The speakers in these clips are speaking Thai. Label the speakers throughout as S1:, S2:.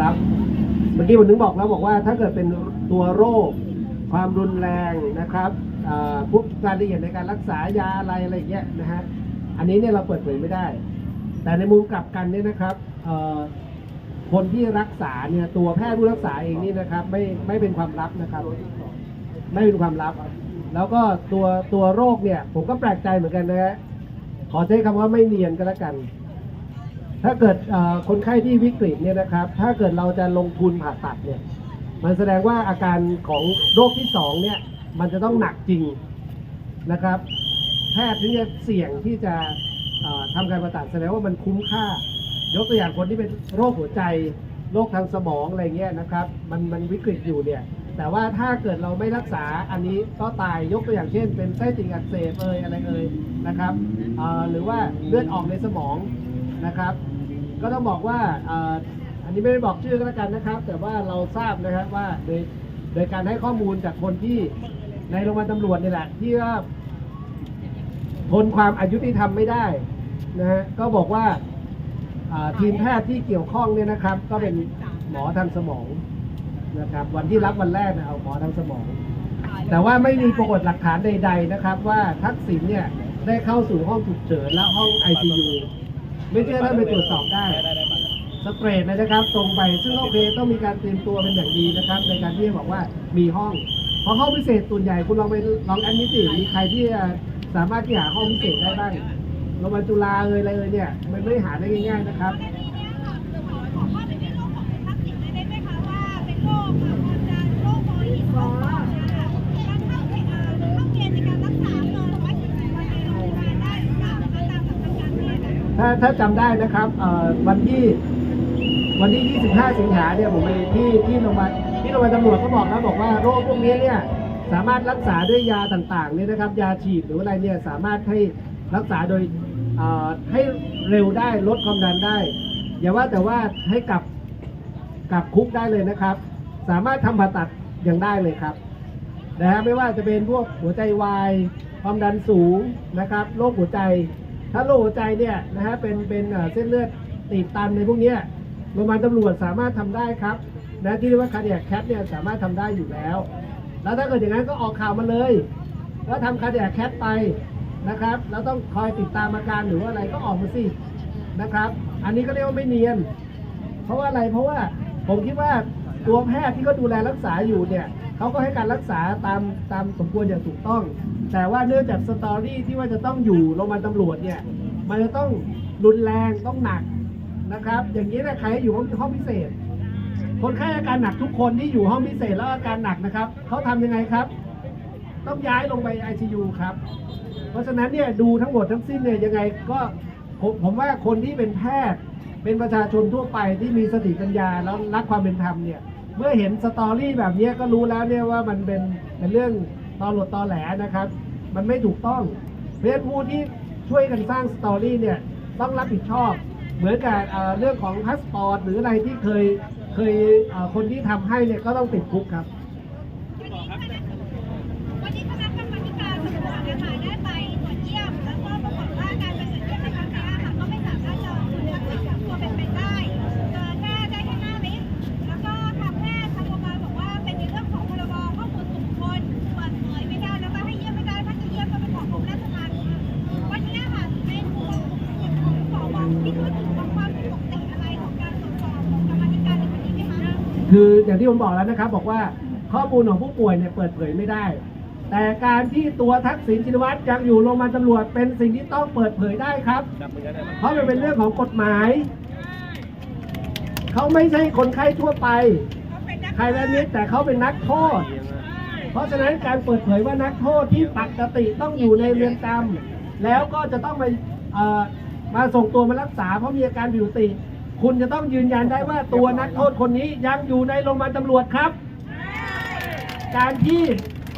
S1: ครับ เมื่อกี้ผมถึงบอกแล้วบอกว่าถ้าเกิดเป็นตัวโรค ความรุนแรงนะครับอ่าพวกรายละเอียดในการรักษายาอะไรอะไรอย่างเงี้ยนะฮะอันนี้เนี่ยเราเปิดเผยไม่ได้ แต่ในมุมกลับกันเนี่ยนะครับคนที่รักษาเนี่ยตัวแพทย์ผู้รักษาเองนี่นะครับ ไม่ไม่เป็นความลับนะครับ ไม่เป็นความลับ แล้วก็ตัวตัวโรคเนี่ย ผมก็แปลกใจเหมือนกันนะฮะขอใช้คำว่าไม่เนียนก็แล้วกัน ถ้าเกิดคนไข้ที่วิกฤตเนี่ยนะครับ ถ้าเกิดเราจะลงทุนผ่าตัดเนี่ย มันแสดงว่าอาการของโรคที่สองเนี่ย มันจะต้องหนักจริงนะครับ แพทย์ถึงจะเสี่ยงที่จะเอ่อทำการผ่าตัดแสดงว่ามันคุ้มค่า ยกตัวอย่างคนที่เป็นโรคหัวใจ โรคทางสมองอะไรเงี้ยนะครับ มันมันวิกฤตอยู่เนี่ย แต่ว่าถ้าเกิดเราไม่รักษาอันนี้ก็ตาย ยกตัวอย่างเช่น เป็นไส้ติ่งอักเสบเอยอะไรเอยนะครับ หรือว่าเลือดออกในสมองนะครับ ก็ต้องบอกว่าอันนี้ไม่ได้บอกชื่อก็แล้วกันนะครับ แต่ว่าเราทราบนะครับว่าโดยโดยการให้ข้อมูลจากคนที่ในโรงพยาบาลตำรวจนี่แหละ ที่ว่าทนความอายุติธรรมไม่ได้นะฮะก็บอกว่าอ่าทีมแพทย์ที่เกี่ยวข้องเนี่ยนะครับ ก็เป็นหมอทางสมองนะครับ วันที่รับวันแรกนะเอาหมอทางสมอง แต่ว่าไม่มีปรากฏหลักฐานใด ๆนะครับ ว่าทักษิณเนี่ยได้เข้าสู่ห้องฉุกเฉินและห้อง ICU ไม่เชื่อท่านไปตรวจสอบได้ สเปรดเลยนะครับ ตรงไป ซึ่งโอเคต้องมีการเตรียมตัวเป็นอย่างดีนะครับ ในการที่จะบอกว่ามีห้องเพราะห้องพิเศษส่วนใหญ่คุณลองไปลองแอดมิติมีใครที่สามารถที่หาห้องพิเศษได้บ้างโรงพยาบาลจุฬาเอยอะไรเอยเนี่ยมันไม่ได้หาได้ง่ายๆนะครับ ถ้าถ้าจำได้นะครับวันที่วันที่ 25 สิงหาเนี่ยผมไปที่ที่โรงพยาบาลที่โรงพยาบาลตำรวจก็บอกแล้วบอกว่าโรคพวกนี้เนี่ยสามารถรักษาด้วยยาต่างๆเนี่ยนะครับยาฉีดหรืออะไรเนี่ยสามารถให้รักษาโดยให้เร็วได้ลดความดันได้ อย่าว่าแต่ว่าให้กลับกลับคุกได้เลยนะครับ สามารถทำผ่าตัดยังได้เลยครับนะฮะไม่ว่าจะเป็นพวกหัวใจวายความดันสูงนะครับโรคหัวใจ ถ้าโรคหัวใจเนี่ยนะฮะเป็นเป็นเส้นเลือดตีบตันในพวกนี้โรงพยาบาลตำรวจสามารถทำได้ครับนะที่เรียกว่าคาเดียแคทเนี่ยสามารถทำได้อยู่แล้ว แล้วถ้าเกิดอย่างนั้นก็ออกข่าวมาเลย แล้วทำคาเดียแคทไปนะครับ แล้วต้องคอยติดตามอาการหรือว่าอะไรก็ออกมาสินะครับ อันนี้ก็เรียกว่าไม่เนียน เพราะว่าอะไรเพราะว่าผมคิดว่าตัวแพทย์ที่เขาดูแลรักษาอยู่เนี่ยเขาก็ให้การรักษาตามตามสมควรอย่างถูกต้อง แต่ว่าเนื่องจากสตอรี่ที่ว่าจะต้องอยู่โรงพยาบาลตำรวจเนี่ย มันจะต้องรุนแรงต้องหนักนะครับ อย่างนี้นะใครอยู่ห้องห้องพิเศษ คนไข้อาการหนักทุกคนที่อยู่ห้องพิเศษแล้วอาการหนักนะครับเขาทำยังไงครับ ต้องย้ายลงไป ICU ครับ เพราะฉะนั้นเนี่ยดูทั้งหมดทั้งสิ้นเนี่ยยังไงก็ผมผมว่าคนที่เป็นแพทย์เป็นประชาชนทั่วไปที่มีสติปัญญาแล้วรักความเป็นธรรมเนี่ย เมื่อเห็นสตอรี่แบบนี้ก็รู้แล้วเนี่ยว่ามันเป็นเป็นเรื่อง ตอหลดตอแหลนะครับ มันไม่ถูกต้องเพราะฉะนั้นผู้ที่ช่วยกันสร้างสตอรี่เนี่ยต้องรับผิดชอบ เหมือนกับเรื่องของพาสปอร์ตหรืออะไรที่เคยเคยคนที่ทำให้เนี่ยก็ต้องติดคุกครับ ออย่างที่ผมบอกแล้วนะครับ บอกว่าข้อมูลของผู้ป่วยเนี่ยเปิดเผยไม่ได้ แต่การที่ตัวทักษิณชินวัตรยังอยู่โรงพยาบาลตำรวจเป็นสิ่งที่ต้องเปิดเผยได้ครับ เพราะมันเป็นเรื่องของกฎหมาย เขาไม่ใช่คนไข้ทั่วไป ใครแบบนี้แต่เขาเป็นนักโทษ เพราะฉะนั้นการเปิดเผยว่านักโทษที่ปกติต้องอยู่ในเรือนจำแล้วก็จะต้องไปมาส่งตัวมารักษาเพราะมีอาการผิวติ คุณจะต้องยืนยันได้ว่าตัวนักโทษคนนี้ยังอยู่ในโรงพยาบาลตำรวจครับ การที่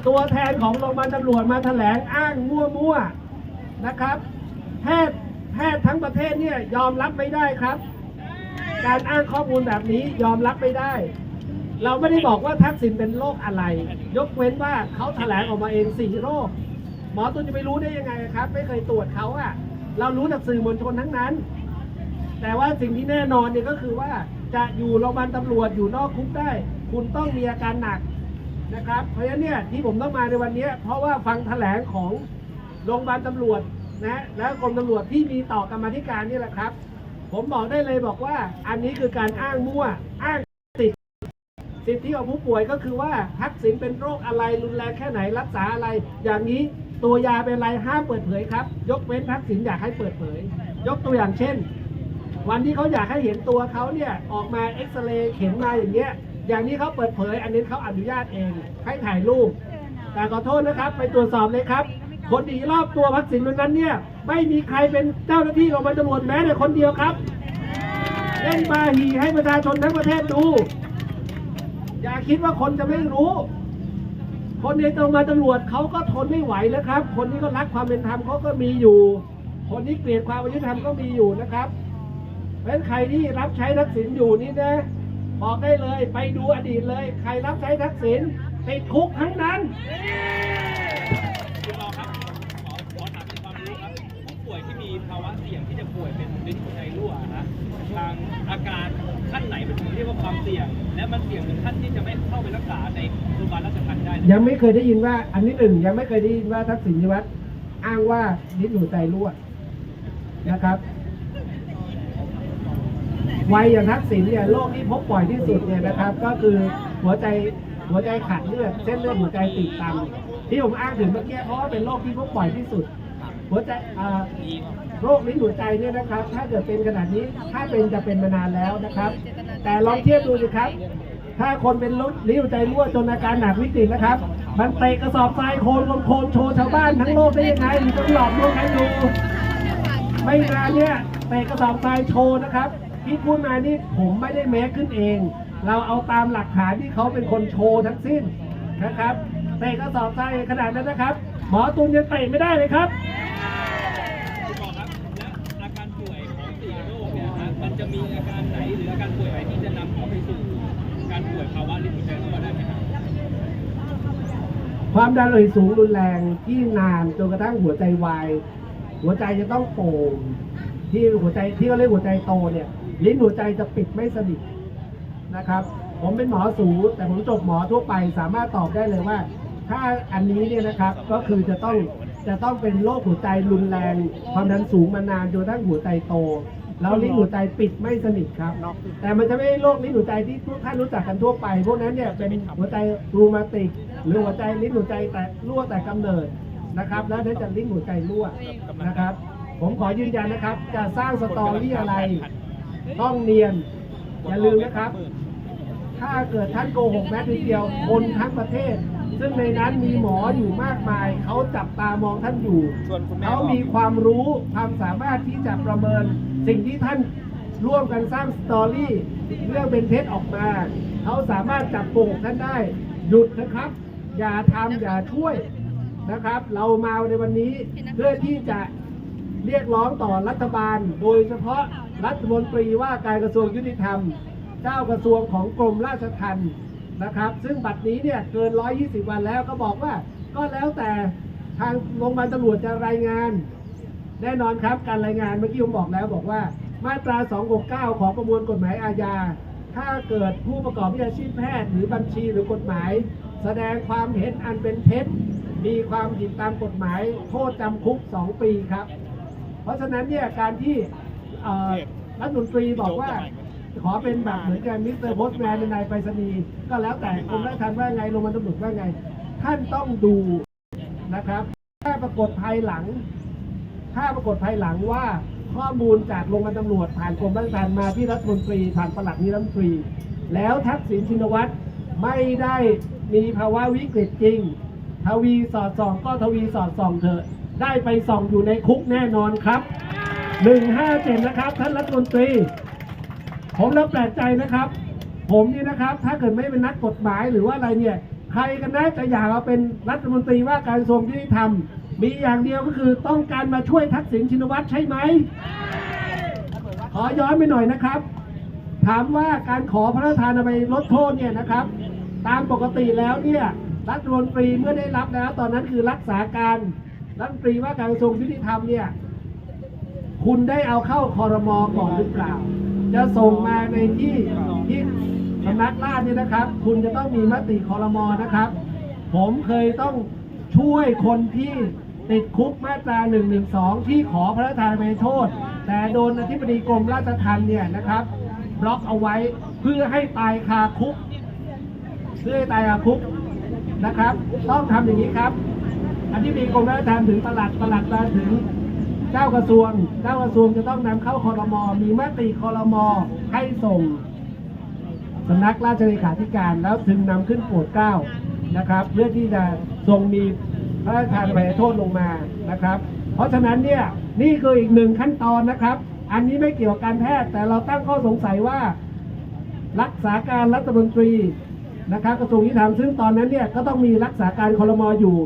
S1: ตัวแทนของโรงพยาบาลตำรวจมาแถลงอ้างมั่วๆนะครับแพทย์แพทย์ทั้งประเทศเนี่ยยอมรับไม่ได้ครับ การอ้างข้อมูลแบบนี้ยอมรับไม่ได้ เราไม่ได้บอกว่าทักษิณเป็นโรคอะไร ยกเว้นว่าเขาแถลงออกมาเองสี่โรค หมอตุนจะไปรู้ได้ยังไงครับ ไม่เคยตรวจเขาอะเรารู้จากสื่อมวลชนทั้งนั้น แต่ว่าสิ่งที่แน่นอนเนี่ยก็คือว่าจะอยู่โรงพยาบาลตำรวจอยู่นอกคุกได้ คุณต้องมีอาการหนักนะครับ เพราะฉะนั้นเนี่ยที่ผมต้องมาในวันนี้ เพราะว่าฟังแถลงของโรงพยาบาลตำรวจนะและกรมตำรวจที่มีต่อกรรมธิการนี่แหละครับ ผมบอกได้เลยบอกว่า อันนี้คือการอ้างมั่วอ้างสิทธิสิทธิของผู้ป่วยก็คือว่าทักษิณเป็นโรคอะไรรุนแรงแค่ไหนรักษาอะไร อย่างนี้ตัวยาเป็นอะไรห้ามเปิดเผยครับ ยกเว้นทักษิณอยากให้เปิดเผย ยกตัวอย่างเช่น วันที่เขาอยากให้เห็นตัวเขาเนี่ยออกมาเอ็กซเรย์เข็นมาอย่างเงี้ย อย่างนี้เขาเปิดเผย อันนี้เขาอนุญาตเอง ให้ถ่ายรูป แต่ขอโทษนะครับ ไปตรวจสอบเลยครับ คนดีรอบตัวพักสินวันนั้นเนี่ย ไม่มีใครเป็นเจ้าหน้าที่โรงพยาบาลตำรวจแม้แต่คนเดียวครับเล่นบาหีให้ประชาชนทั้งประเทศดู อย่าคิดว่าคนจะไม่รู้ คนในโรงพยาตำรวจเขาก็ทนไม่ไหวแล้วครับ คนที่ก็รักความเป็นธรรมเขาก็มีอยู่ คนที่เกลียดความอายุธรรมก็มีอยู่นะครับ เพราะฉะนั้นใครที่รับใช้ทักษิณอยู่นี่นะบอกได้เลยไปดูอดีตเลย ใครรับใช้ทักษิณติดคุกทั้งนั้น
S2: คุณหมอครับขอขอถามเป็นความรู้ครับผู้ป่วยที่มีภาวะเสี่ยงที่จะป่วยเป็นลิ้นหัวใจรั่วนะทางอาการขั้นไหนเป็นถึงเรียกว่าความเสี่ยง และมันเสี่ยงถึงขั้นที่จะไม่เข้าไปรักษาในโรงพยาบาลราชทัณฑ์ได้เลย
S1: ยังไม่เคยได้ยินว่าอันนี้หนึ่งยังไม่เคยได้ยินว่าทักษิณชินวัตรอ้างว่าลิ้นหัวใจรั่วนะครับ วัยอย่างทักษิณเนี่ยโรคที่พบบ่อยที่สุดเนี่ยนะครับ ก็คือหัวใจหัวใจขาดเลือดเส้นเลือดหัวใจตีบตันที่ผมอ้างถึงเมื่อกี้เพราะว่าเป็นโรคที่พบบ่อยที่สุด หัวใจโรคลิ้นหัวใจเนี่ยนะครับ ถ้าเกิดเป็นขนาดนี้ถ้าเป็นจะเป็นมานานแล้วนะครับ แต่ลองเทียบดูสิครับ ถ้าคนเป็นลิ้นหัวใจรั่วจนอาการหนักวิกฤตนะครับ มันเตะกระสอบทรายโคลนโคลนโชว์ชาวบ้านทั้งโลกได้ยังไงหรือต้องหลอกลวงใครอยู่ไม่นานเนี่ยเตะกระสอบทรายโชว์นะครับ ที่พูดมานี่ผมไม่ได้แม้ขึ้นเอง เราเอาตามหลักฐานที่เขาเป็นคนโชว์ทั้งสิ้นนะครับเตะกระสอบทรายขนาดนั้นนะครับ หมอตุนยังเตะไม่ได้เลยครับ
S2: คุณหมอครับและอาการป่วยของสี่โรคเนี่ยนะมันจะมีอาการไหนหรืออาการป่วยไหนที่จะนำเข้าไปสู่การป่วยภาวะลิ้นหัวใจรั่วได้ไหมครับ
S1: ความดันโลหิตสูงรุนแรงที่นานจนกระทั่งหัวใจวาย หัวใจจะต้องโป่งที่หัวใจที่เขาเรียกหัวใจโตเนี่ย ลิ้นหัวใจจะปิดไม่สนิทนะครับ ผมเป็นหมอสูแต่ผมจบหมอทั่วไปสามารถตอบได้เลยว่า ถ้าอันนี้เนี่ยนะครับก็คือจะต้องจะต้องเป็นโรคหัวใจรุนแรงความดันสูงมานานจนทั่งหัวใจโต แล้วลิ้นหัวใจปิดไม่สนิทครับ แต่มันจะไม่ใช่โรคลิ้นหัวใจที่ทุกท่านรู้จักกันทั่วไป พวกนั้นเนี่ยเป็นหัวใจรูมาติก หรือหัวใจลิ้นหัวใจแต่รั่วแต่กำเนิดนะครับ แล้วนั่นจะลิ้นหัวใจรั่วนะครับ ผมขอยืนยันนะครับ จะสร้างสตอรี่อะไร ต้องเนียน อย่าลืมนะครับ ถ้าเกิดท่านโกหกแม้ทีเดียว คนทั้งประเทศ ซึ่งในนั้นมีหมออยู่มากมาย เขาจับตามองท่านอยู่
S2: ส่วนคุณแม่
S1: เขามีความรู้ความสามารถที่จะประเมิน สิ่งที่ท่านร่วมกันสร้างสตอรี่เรื่องเป็นเท็จออกมา เขาสามารถจับโกหกท่านได้ หยุดนะครับ อย่าทำอย่าช่วยนะครับ เรามาในวันนี้เพื่อที่จะเรียกร้องต่อรัฐบาล โดยเฉพาะ รัฐมนตรีว่าการกระทรวงยุติธรรม เจ้ากระทรวงของกรมราชทัณฑ์นะครับ ซึ่งบัตรนี้เนี่ยเกิน 120 วันแล้วก็บอกว่าก็แล้วแต่ทางโรงพยาบาลตำรวจจะรายงาน แน่นอนครับการรายงานเมื่อกี้ผมบอกแล้วบอกว่า มาตรา 269 ของประมวลกฎหมายอาญา ถ้าเกิดผู้ประกอบวิชาชีพแพทย์หรือบัญชีหรือกฎหมาย แสดงความเห็นอันเป็นเท็จมีความผิดตามกฎหมายโทษจำคุก 2 ปีครับ เพราะฉะนั้นเนี่ยการที่ เอ่อรัฐมนตรีบอกว่า ขอเป็นแบบเหมือนกันมิสเตอร์โพสแมนในนายไปรษณีย์ก็แล้วแต่กรมราชทัณฑ์ว่าไงลงมาตำรวจว่าไง ท่านต้องดูนะครับถ้าปรากฏภายหลัง ถ้าปรากฏภายหลังว่าข้อมูลจากโรงพยาบาลตำรวจผ่านกรมราชทัณฑ์มาที่รัฐมนตรีผ่านปลัดนิรัฐมนตรี แล้วทักษิณชินวัตรไม่ได้มีภาวะวิกฤตจริง ทวีสอดส่องก็ทวีสอดส่องเถอะ ได้ไปส่องอยู่ในคุกแน่นอนครับ 157 นะครับ ท่านรัฐมนตรี ผมแล้วแปลกใจนะครับ ผมนี่นะครับ ถ้าเกิดไม่เป็นนักกฎหมายหรือว่าอะไรเนี่ย ใครกันนะจะอยากเอาเป็นรัฐมนตรีว่าการกระทรวงยุติธรรม มีอย่างเดียวก็คือต้องการมาช่วยทักษิณชินวัตรใช่ไหม ขอย้อนไปหน่อยนะครับ ถามว่าการขอพระราชทานอภัยลดโทษเนี่ยนะครับ ตามปกติแล้วเนี่ยรัฐมนตรีเมื่อได้รับแล้ว ตอนนั้นคือรักษาการรัฐมนตรีว่าการกระทรวงยุติธรรมเนี่ย คุณได้เอาเข้าคอรมอก่อนหรือเปล่า จะส่งมาในที่ที่สำนักราชเนี่ยนะครับ คุณจะต้องมีมติคอรมอนะครับ ผมเคยต้องช่วยคนที่ติดคุกมาตรา1นึที่ขอพระราชทานอภัยโทษ แต่โดนอธิบดีกรมราชทัณฑ์เนี่ยนะครับ บล็อกเอาไว้เพื่อให้ตายคาคุก เพื่อให้ตายคาคุกนะครับ ต้องทำอย่างนี้ครับอธิบดีกรมราชทัณฑ์ถึงปลัดปลัดมาถึง เจ้ากระทรวง เจ้ากระทรวงจะต้องนำเข้าคอรมอมีมติคอรมอให้ส่งสำนักราชเลขาธิการแล้วถึงนำขึ้นโปรดเกล้านะครับ เพื่อที่จะทรงมีพระราชทานอภัยโทษลงมานะครับ เพราะฉะนั้นเนี่ยนี่คืออีกหนึ่งขั้นตอนนะครับ อันนี้ไม่เกี่ยวกับการแพทย์ แต่เราตั้งข้อสงสัยว่า รักษาการรัฐมนตรีนะครับกระทรวงยุติธรรมซึ่งตอนนั้นเนี่ยก็ต้องมีรักษาการคอรมออยู่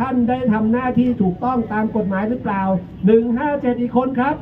S1: ท่านได้ทำหน้าที่ถูกต้องตามกฎหมายหรือเปล่า 157 อีกคนครับ